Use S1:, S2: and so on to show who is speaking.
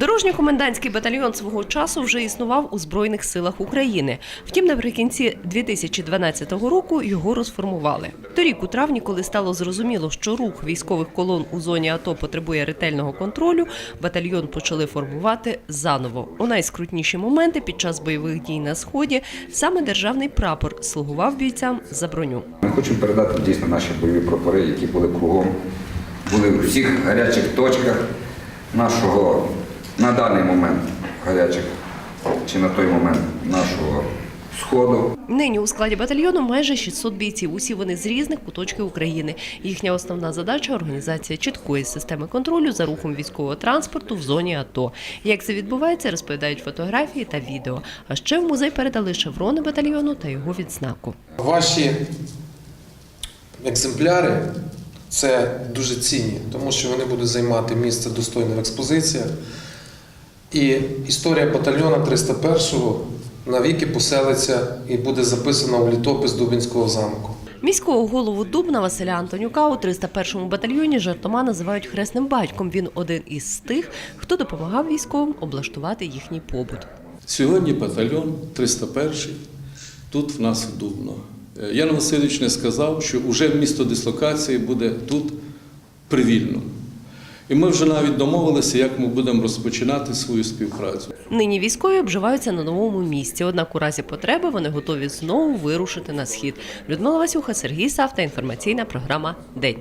S1: Дорожньо-комендантський батальйон свого часу вже існував у Збройних силах України. Втім, наприкінці 2012 року його розформували. Торік, у травні, коли стало зрозуміло, що рух військових колон у зоні АТО потребує ретельного контролю, батальйон почали формувати заново. У найскрутніші моменти під час бойових дій на сході саме державний прапор слугував бійцям за броню.
S2: Ми хочемо передати дійсно наші бойові прапори, які були кругом, були в всіх гарячих точках нашого на даний момент гарячих чи на той момент нашого сходу.
S1: Нині у складі батальйону майже 600 бійців. Усі вони з різних куточків України. Їхня основна задача організація чіткої системи контролю за рухом військового транспорту в зоні АТО. Як це відбувається, розповідають фотографії та відео. А ще в музей передали шеврони батальйону та його відзнаку.
S3: Ваші екземпляри це дуже цінні, тому що вони будуть займати місце достойне в експозиціях. І історія батальйона 301-го навіки поселиться і буде записана у літопис Дубінського замку.
S1: Міського голову Дубна Василя Антонюка у 301-му батальйоні жартома називають хресним батьком. Він один із тих, хто допомагав військовим облаштувати їхній побут.
S4: Сьогодні батальйон 301 тут в нас в Дубно. Е, Ян Васильович не сказав, що вже місто дислокації буде тут привільно. І ми вже навіть домовилися, як ми будемо розпочинати свою співпрацю.
S1: Нині військові обживаються на новому місці. Однак у разі потреби вони готові знову вирушити на схід. Людмила Васюха, Сергій Савта. Інформаційна програма День.